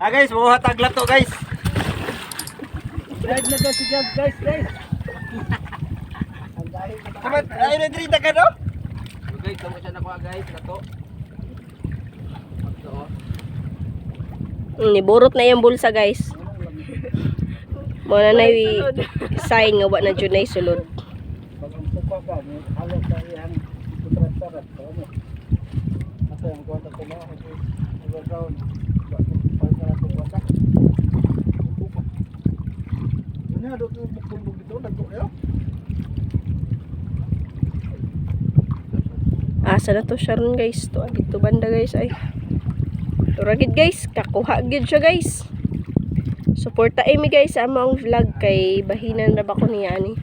Ah guys, buhat ang lato guys. Guys, na to si Jog, guys, guys. Kamat, ay na diri ka no? Guys, tamo siya nakuha guys, lato. Ito. Mm, Niburot na yung bulsa guys. Muna na yung sign nga wa na dyan na sulod. Pag ang suka ka, may halos sa iyang putrat-tarat. Ano? Asa yung kwanta ko na, kasi overground. Pag na ito kwanta. Ano nga, doon yung bukbong dito, nagto kayo? Asa na to siya ron guys. To dito banda guys ay. Tura gid guys, kakuha gid siya guys. Suporta mi guys sa among vlog kay bahinan ra ba ko niya ani.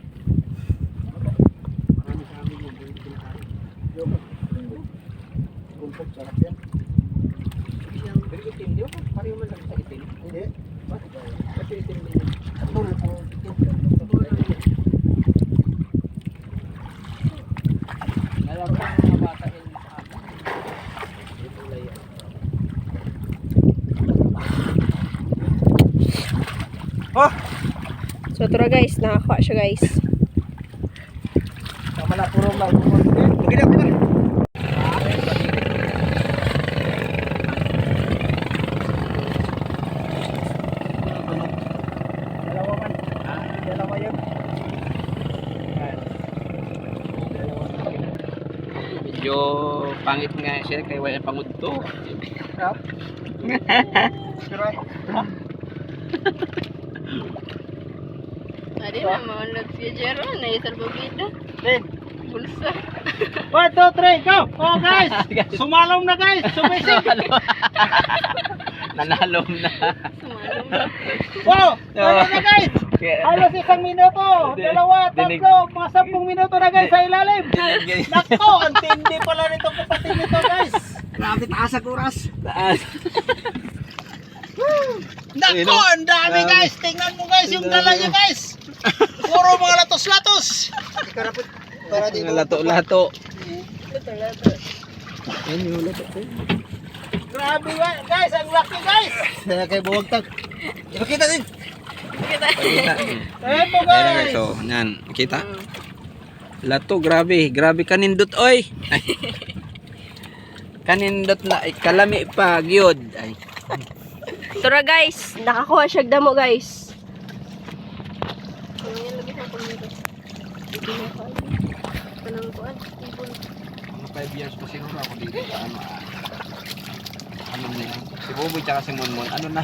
Yan. Pero itim, di ba? Pareho man lang sa itim. Hindi. Bakit ba? Kasi itim din. Tuloy po. Alam ko ang mga bata in sa akin. Ito lang yan. Oh, So tura guys, nakakuha siya guys. Tama na, puro lang. okay na, okay na. Dalawa man. Dalawa yun. Medyo pangit nga siya kay wala pangudto. Ha? Pero ay, Adi na maunod si Jero na isarbabida. Ten. Bulsa. One, two, three, go! Oh guys! Sumalom na guys! Sumisip! Nanalom na. Sumalong na. Wow! Ano na guys? Halos isang minuto, dalawa, tatlo, mga sampung minuto na guys sa ilalim. Nako, ang tindi pala nito kapatid nito guys. Grabe taas ang oras. Taas. Nako, ang dami guys. Tingnan mo guys yung dala niya guys. Puro mga latos-latos. Para di Mga lato-lato. Grabe ga- guys, ang laki guys. Kaya kay buwagtag. Ipakita din. Ito Ayan na guys. guys, so, yan. Kita? Lato, grabe. Grabe kanindot, oy. Kanindot na, kalami pa, gyud. Ay. Tura guys, nakakuha siya damo guys. Mga 5 years pa siguro ako dito sa ano, ah. ano na yan. Si Buboy tsaka si Monmon, ano na?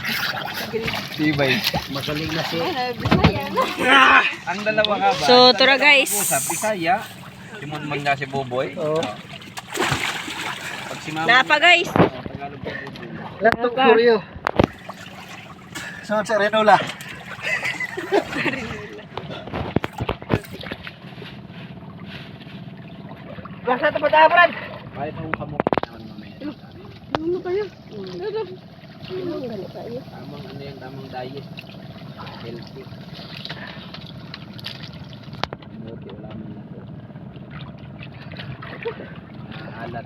Tibay. Magaling na si Ang dalawa nga ba? So, dalawa guys. Sa Bisaya, si Monmon nga si Buboy. Oo. Pag si Mama, Napa guys. oh. Laptop for you. Sunod sa Renola. Basta ito pa tayo, Brad. Kahit ang kamuk naman mamaya. Ano kayo? Tamang ano yung tamang diet. Healthy. Buti wala man lang. Ah, alat.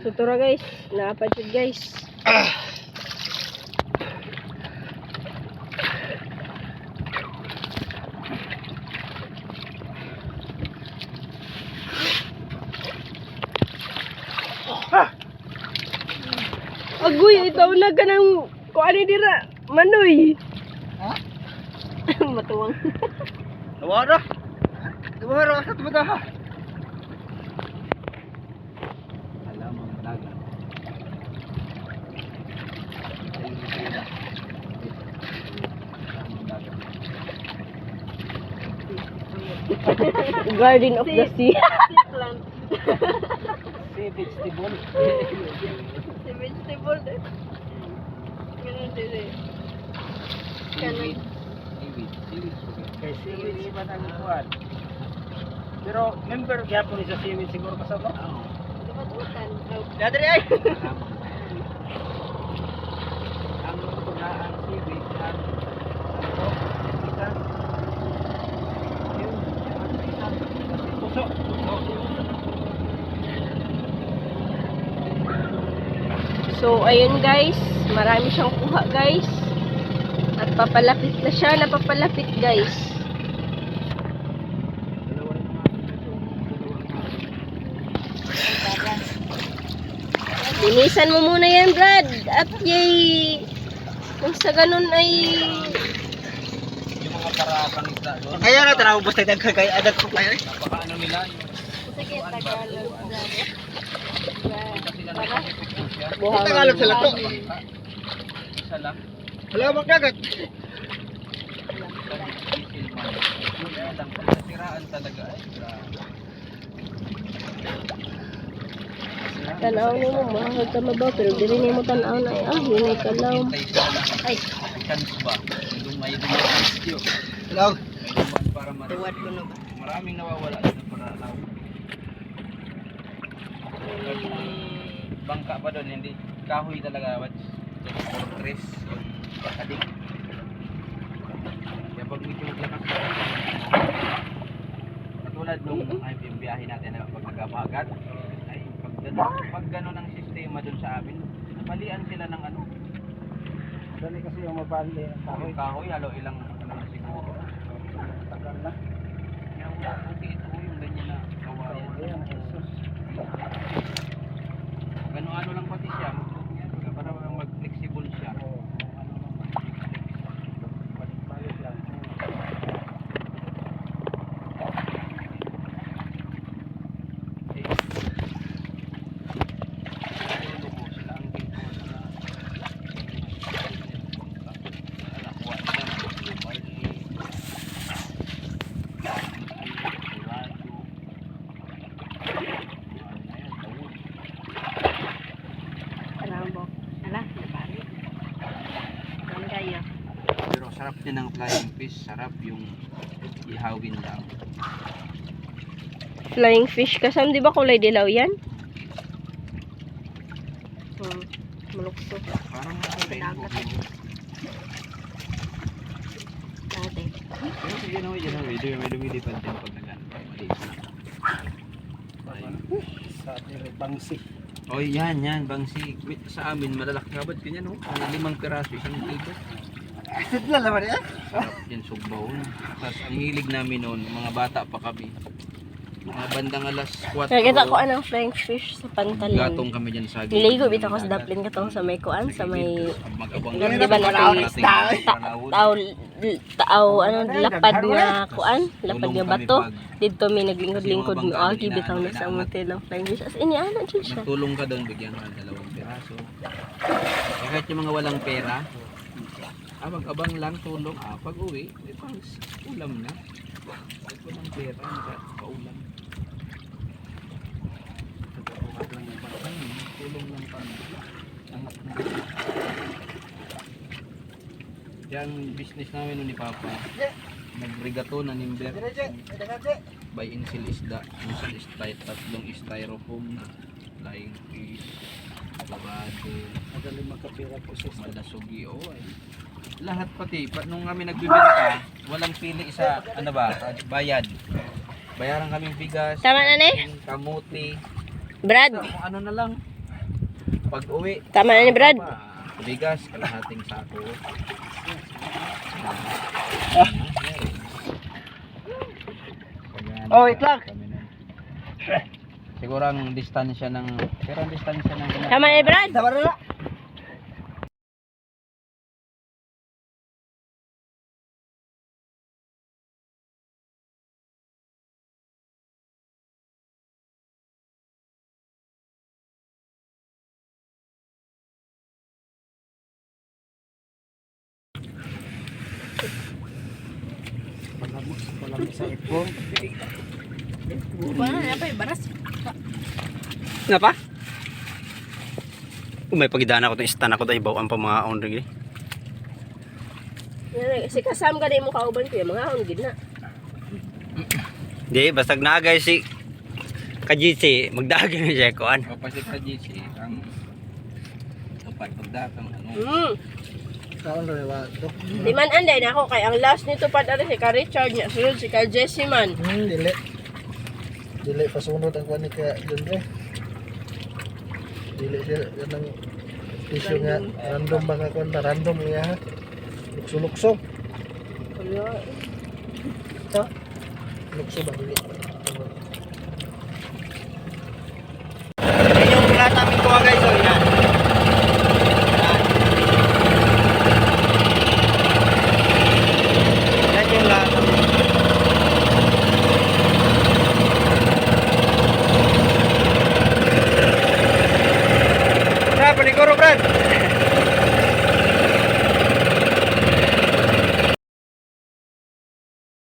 So tura guys, naapad siya guys. Agoy, itaw na ka ng kung ano dira, manoy. Ha? Matuwang. Tawara. Tawara ka sa tumata ha. Alam ang dagat. Garden of the Sea. Si vegetable. Si vegetable din. Ganun din eh. Seaweed. Seaweed. Seaweed. Kay seaweed iba ang kuwan. Pero member gyapon ni sa seaweed siguro kasama. Dadri ay. Ang tuna, ang seaweed, ang Ano? Isa. Yun. Isa. Puso. Puso. So, ayun guys. Marami siyang kuha guys. At papalapit na siya. Napapalapit guys. Linisan mo muna yan, Brad. At yay, kung sa ganun ay... yung mga parapang isda doon. Kaya na tanaw basta dagkay kay adat ko kayo. Napaka ano nila, Sige, Tagalog. kasi na siya. Tagalog sila to. Isa lang. Wala bang dagat. Kaya lang, pag nasiraan talaga, ay grabe. Tanaw mo mo, mahal ka mabaw. Pero dili niyo mo tanaw na. Ah, yun ay kalaw. Ay. chance ba? Yung may dumaan Hello. may dumaan para ma- ko na ba? Maraming nawawala sa paralaw. Bangka pa doon, hindi. Kahoy talaga, wats. Fortress, yung kadik. Kaya pag medyo maglakas ka, katulad nung ay, yung biyahe natin na pag nagkabagat, ay pag gano'n, pag gano'n ang sistema doon sa amin, napalian sila ng ano, Dali kasi yung mabali ng kahoy. yung kahoy, halo ilang ano na siguro. Tagal na. Wala kasi ito yung ganyan na kawayan. Ayan, Jesus. Gano'n ano lang pati siya, mag- para mag-flexible siya. Oo, ano naman. Balik-balik lang. Eh, ano po, sila ang ginagawa na nakuha nila, nakuha nila, Rambo. Ala, nabari. Ang gaya. Pero sarap din ng flying fish, sarap yung ihawin lang. Flying fish kasam, di ba kulay dilaw yan? Hmm, malukso. Parang rainbow. Dati. Pero sige na, yun na, medyo may lumilipad din pag nag-ano. Sa ating bangsi. Oh, yan, yan, bangsi. Sa amin, malalaki kabad ganyan, no? Mga limang piraso, isang kilo. Ito na laman yan. Sarap yan, subaw. no? Tapos, ang hilig namin noon, mga bata pa kami. Mga bandang alas 4. Nakita ko anong flying fish sa pantalon. Gatong kami dyan sa Niligo bitaw ko sa daplin katong sa may kuan, sa may Mag-abang Ganun, di ba, na- tao tao ano lapad nga kuan, lapad nga bato. Dito may naglingkod-lingkod mo agi bitaw na sa motel ng flying fish. As ini ana dyan siya. Nagtulong ka doon, bigyan ka ng dalawang piraso. Kaya kahit yung mga walang pera, ah, mag-abang lang, tulong. Ah, pag uwi, eh, pang ulam na. Pag walang pera, paulam. Nagkakuha lang yung bata, eh, tulong lang pa. Angat na. Yan, business namin nun ni Papa. Nagbrigato na nimber. By Insil isda. Insil isda, tatlong styrofoam. Flying fish. Labado. Madali makapira po sa Malasugi. Oh, ay. Lahat pati. Pa, nung kami nagbibenta, walang pili sa, ano ba, bayad. Bayaran kaming bigas. Tama na ni? Kamuti. Brad, Kung ano na lang. Pag uwi. tama na ni Brad. Bigas, kalahating sako. Oh, wait lang. Kami. Siguro ang distansya ng pero ang distansya ng Tama na ni Brad. Tama na na. palabok sa ipong. Wala na pa baras. Nga pa? Umay pagidana ko itong istan ako tayo bawaan pa mga on ring. Si kasam ka mo kauban ko yung mga on gid na. Di, basta naagay si Kajitsi, magdagay na siya kuan. Sa GC ang kapag pagdatang ano. Hmm. Kaon rin ba ito? Di man anday na ako kay ang last nito pa ari si ka Richard niya, sunod si ka Jesse man. Hmm, dili. Dili pasunod ang kuan ni ka Ray. Dili siya yan ang issue nga random ba ka ba random nga ha lukso lukso Wala. ha lukso ba dili